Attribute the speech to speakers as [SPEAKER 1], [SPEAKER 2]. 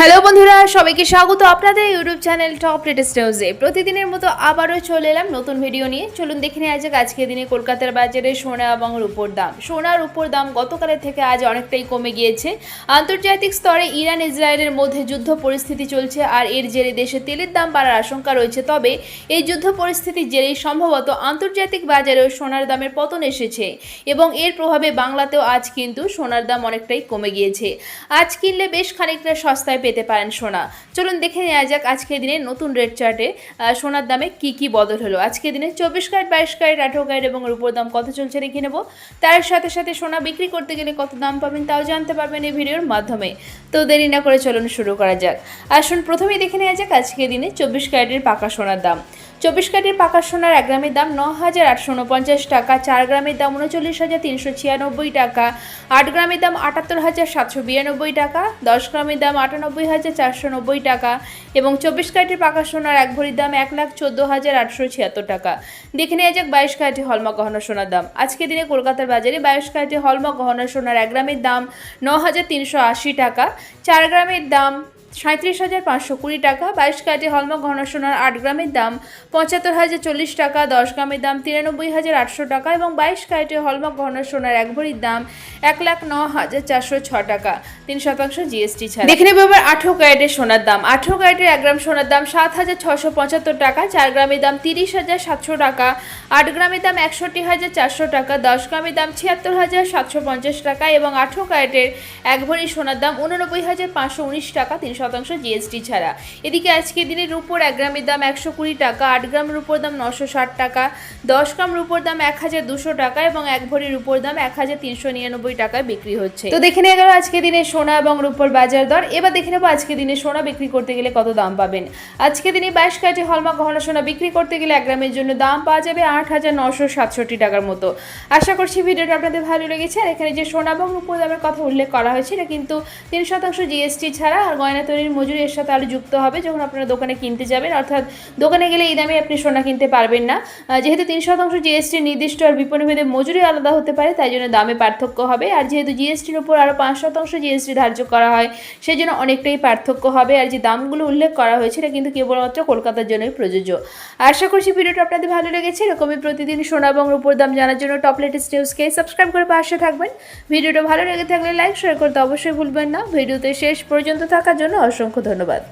[SPEAKER 1] Hello বন্ধুরা, সবাইকে স্বাগত আপনাদের ইউটিউব চ্যানেল টপ লেটেস্ট নিউজে। প্রতিদিনের মতো আবারও চলে এলাম নতুন ভিডিও নিয়ে। চলুন দেখে নেওয়া যাক আজকের দিনে কলকাতার বাজারে সোনা এবং রূপোর দাম। সোনার উপর দাম গতকালের থেকে আজ অনেকটাই কমে গিয়েছে। আন্তর্জাতিক স্তরে ইরান, ইসরায়েলের মধ্যে যুদ্ধ পরিস্থিতি চলছে আর এর জেরে দেশে তেলের দাম বাড়ার আশঙ্কা রয়েছে। তবে এই যুদ্ধ পরিস্থিতির জেরেই সম্ভবত আন্তর্জাতিক বাজারেও সোনার দামের পতন এসেছে এবং এর প্রভাবে বাংলাতেও আজ কিন্তু সোনার দাম অনেকটাই কমে গিয়েছে। আজ কিনলে বেশ খানিকটা সস্তায় পেতে পারেন সোনা। চলুন দেখে নেওয়া যাক আজকের দিনে নতুন রেট চার্টে সোনার দামে কি কি বদল হলো। আজকের দিনে চব্বিশ ক্যারেট, বাইশ ক্যারেট, আঠেরো ক্যারেট এবং রূপোর দাম কত চলছে রেখে নেব। তার সাথে সাথে সোনা বিক্রি করতে গেলে কত দাম পাবেন তাও জানতে পারবেন এই ভিডিওর মাধ্যমে। তো দেরি না করে চলুন শুরু করা যাক। আসুন প্রথমেই দেখে নেওয়া যাক আজকের দিনে চব্বিশ ক্যারেটের পাকা সোনার দাম। চব্বিশ ক্যারেটের পাকা সোনার এক গ্রামের দাম ন হাজার আটশো উনপঞ্চাশ টাকা, চার গ্রামের দাম উনচল্লিশ হাজার তিনশো ছিয়ানব্বই টাকা, আট গ্রামের দাম আটাত্তর হাজার সাতশো বিরানব্বই টাকা, দশ গ্রামের দাম আটানব্বই হাজার চারশো নব্বই টাকা এবং চব্বিশ ক্যারেটের পাকা সোনার এক ভরির দাম এক লাখ চোদ্দ হাজার আটশো ছিয়াত্তর টাকা। দেখে নেওয়া যাক বাইশ ক্যারেটে হলমা গহনা সোনার দাম। আজকের দিনে কলকাতার বাজারে বাইশ ক্যারেটে হলমা গহনা সোনার এক গ্রামের দাম ন হাজার তিনশো আশি টাকা, চার গ্রামের দাম সাঁত্রিশ হাজার পাঁচশো কুড়ি টাকা, বাইশ ক্যারেটে হলমা ঘন সোনার আট গ্রামের দাম, পঁচাত্তর হাজার চল্লিশ টাকা, দশ গ্রামের দাম তিরানব্বই হাজার আটশো টাকা এবং বাইশ ক্যারেটে হলমা ঘন সোনার এক ভরির দাম এক লাখ ন হাজার চারশো ছ টাকা, তিন শতাংশ জিএসটি ছাড়া। দেখে নেব এবার আঠেরো ক্যারেটের সোনার দাম। আঠেরো ক্যারেটের এক গ্রাম সোনার দাম সাত হাজার ছশো পঁচাত্তর টাকা, চার গ্রামের দাম তিরিশ হাজার সাতশো টাকা, আট গ্রামের দাম একষট্টি হাজার চারশো টাকা, দশ গ্রামের দাম ছিয়াত্তর হাজার সাতশো পঞ্চাশ টাকা এবং আঠেরো ক্যারেটের এক ভরি সোনার দাম উননব্বই হাজার পাঁচশো উনিশ টাকা, তিন শতাংশ জিএসটি ছাড়া। এদিকে আজকের দিনে রুপোর এক গ্রামের দাম একশো কুড়ি টাকা, আট গ্রাম রুপোর দাম নশো ষাট টাকা, দশ গ্রাম রুপোর দাম এক হাজার দুশো টাকা এবং এক ভরি রুপোর দাম এক হাজার তিনশো নিরানব্বই টাকায় বিক্রি হচ্ছে। তো দেখে নেওয়া গেল আজকে দিনে সোনা এবং রুপোর বাজার দর। এবার দেখে নেব আজকে দিনে সোনা বিক্রি করতে গেলে কত দাম পাবেন। আজকে দিনে বাইশ ক্যারেটে হলমা গহনা সোনা বিক্রি করতে গেলে এক গ্রামের জন্য দাম পাওয়া যাবে আট হাজার নশো সাতষট্টি টাকার মতো। আশা করছি ভিডিওটা আপনাদের ভালো লেগেছে। আর এখানে যে সোনা এবং রুপোর দামের কথা উল্লেখ করা হয়েছে, এটা কিন্তু তিন শতাংশ জিএসটি ছাড়া আর গয়না তৈরির মজুরি এর সাথে আরও যুক্ত হবে যখন আপনারা দোকানে কিনতে যাবেন। অর্থাৎ দোকানে গেলে এই দামে আপনি সোনা কিনতে পারবেন না। যেহেতু তিন শতাংশ জিএসটি নির্দিষ্ট আর বিপণী ভেদে মজুরি আলাদা হতে পারে, তাই জন্য দামে পার্থক্য হবে। আর যেহেতু জিএসটির উপর আরও পাঁচ শতাংশ জিএসটি ধার্য করা হয় সেই জন্য অনেকটাই পার্থক্য হবে। আর যে দামগুলো উল্লেখ করা হয়েছে, এটা কিন্তু কেবলমাত্র কলকাতার জন্যই প্রযোজ্য। আশা করছি ভিডিওটা আপনাদের ভালো লেগেছে। এরকমই প্রতিদিন সোনা এবং রূপোর দাম জানার জন্য টপ লেটেস্ট নিউজকে সাবস্ক্রাইব করে পাশে থাকবেন। ভিডিওটা ভালো লেগে থাকলে লাইক শেয়ার করতে অবশ্যই ভুলবেন না। ভিডিওতে শেষ পর্যন্ত থাকার জন্য অসংখ্য ধন্যবাদ।